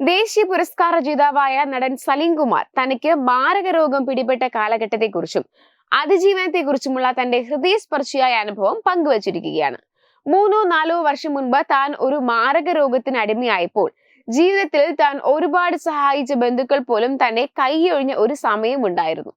ദേശീയ പുരസ്കാര ജേതാവായ നടൻ സലീം കുമാർ തനിക്ക് മാരക രോഗം പിടിപെട്ട കാലഘട്ടത്തെക്കുറിച്ചും അതിജീവനത്തെക്കുറിച്ചുമുള്ള തന്റെ ഹൃദയസ്പർശിയായ അനുഭവം പങ്കുവച്ചിരിക്കുകയാണ്. മൂന്നോ നാലോ വർഷം മുൻപ് താൻ ഒരു മാരക രോഗത്തിന് അടിമയായപ്പോൾ ജീവിതത്തിൽ താൻ ഒരുപാട് സഹായിച്ച ബന്ധുക്കൾ പോലും തന്നെ കൈയൊഴിഞ്ഞ ഒരു സമയമുണ്ടായിരുന്നു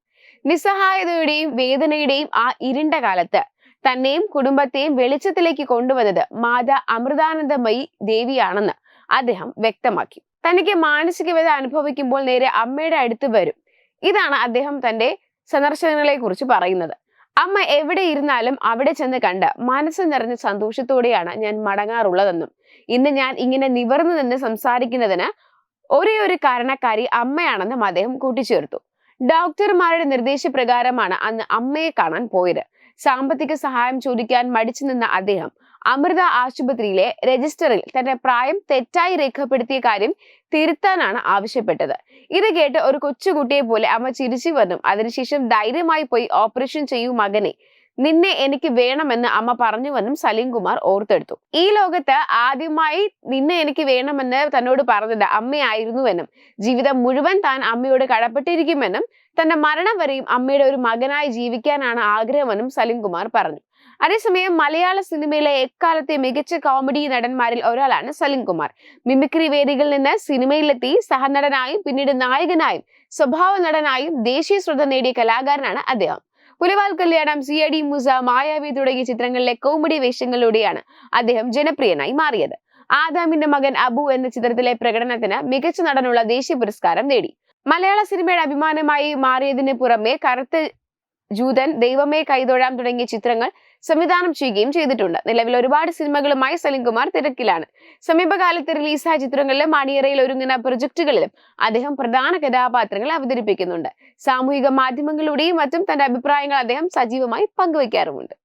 നിസ്സഹായതയുടെയും വേദനയുടെയും ആ ഇരുണ്ട കാലത്ത് തന്നെയും കുടുംബത്തെയും വെളിച്ചത്തിലേക്ക് കൊണ്ടുവന്നത് മാതാ അമൃതാനന്ദമയി ദേവിയാണെന്ന് അദ്ദേഹം വ്യക്തമാക്കി. തനിക്ക് മാനസിക വേദ അനുഭവിക്കുമ്പോൾ നേരെ അമ്മയുടെ അടുത്ത് വരും. ഇതാണ് അദ്ദേഹം തന്റെ സന്ദർശനങ്ങളെ കുറിച്ച് പറയുന്നത്. അമ്മ എവിടെ ഇരുന്നാലും അവിടെ ചെന്ന് കണ്ട് മനസ്സ് നിറഞ്ഞ സന്തോഷത്തോടെയാണ് ഞാൻ മടങ്ങാറുള്ളതെന്നും ഇന്ന് ഞാൻ ഇങ്ങനെ നിവർന്നു നിന്ന് സംസാരിക്കുന്നതിന് ഒരേ ഒരു കാരണക്കാരി അമ്മയാണെന്നും അദ്ദേഹം കൂട്ടിച്ചേർത്തു. ഡോക്ടർമാരുടെ നിർദ്ദേശപ്രകാരമാണ് അന്ന് അമ്മയെ കാണാൻ പോയത്. സാമ്പത്തിക സഹായം ചോദിക്കാൻ മടിച്ചു നിന്ന അദ്ദേഹം അമൃത ആശുപത്രിയിലെ രജിസ്റ്ററിൽ തന്റെ പ്രായം തെറ്റായി രേഖപ്പെടുത്തിയ കാര്യം തിരുത്താനാണ് ആവശ്യപ്പെട്ടത്. ഇത് കേട്ട് ഒരു കൊച്ചുകുട്ടിയെ പോലെ അമ്മ ചിരിച്ചു വന്നും. അതിനുശേഷം ധൈര്യമായി പോയി ഓപ്പറേഷൻ ചെയ്യൂ മകനെ. നിന്നെ എനിക്ക് വേണമെന്ന് അമ്മ പറഞ്ഞുവെന്നും സലീം കുമാർ ഓർത്തെടുത്തു. ഈ ലോകത്ത് ആദ്യമായി നിന്നെ എനിക്ക് വേണമെന്ന് തന്നോട് പറഞ്ഞത് അമ്മയായിരുന്നുവെന്നും ജീവിതം മുഴുവൻ താൻ അമ്മയോട് കടപ്പെട്ടിരിക്കുമെന്നും തന്റെ മരണം വരെയും അമ്മയുടെ ഒരു മകനായി ജീവിക്കാനാണ് ആഗ്രഹമെന്നും സലീം കുമാർ പറഞ്ഞു. അതേസമയം മലയാള സിനിമയിലെ എക്കാലത്തെ മികച്ച കോമഡി നടന്മാരിൽ ഒരാളാണ് സലീം കുമാർ മിമിക്രി വേദികളിൽ നിന്ന് സിനിമയിലെത്തി സഹനടനായും പിന്നീട് നായകനായും സ്വഭാവ നടനായും ദേശീയ ശ്രദ്ധ നേടിയ കലാകാരനാണ് അദ്ദേഹം. പുലിവാൽ കല്യാണം സി ഡി മുസ മായാവി തുടങ്ങിയ ചിത്രങ്ങളിലെ കോമഡി വേഷങ്ങളിലൂടെയാണ് അദ്ദേഹം ജനപ്രിയനായി മാറിയത്. ആദാമിന്റെ മകൻ അബു എന്ന ചിത്രത്തിലെ പ്രകടനത്തിന് മികച്ച നടനുള്ള ദേശീയ പുരസ്കാരം നേടി. മലയാള സിനിമയുടെ അഭിമാനമായി മാറിയതിന് പുറമെ കറുത്ത ജൂതൻ ദൈവമേ കൈതൊഴാം തുടങ്ങിയ ചിത്രങ്ങൾ സംവിധാനം ചെയ്യുകയും ചെയ്തിട്ടുണ്ട്. നിലവിൽ ഒരുപാട് സിനിമകളുമായി സലിംകുമാർ തിരക്കിലാണ്. സമീപകാലത്ത് റിലീസായ ചിത്രങ്ങളിലും മണിയറയിൽ ഒരുങ്ങുന്ന പ്രൊജക്ടുകളിലും അദ്ദേഹം പ്രധാന കഥാപാത്രങ്ങൾ അവതരിപ്പിക്കുന്നുണ്ട്. സാമൂഹിക മാധ്യമങ്ങളിലൂടെയും മറ്റും തന്റെ അഭിപ്രായങ്ങൾ അദ്ദേഹം സജീവമായി പങ്കുവയ്ക്കാറുമുണ്ട്.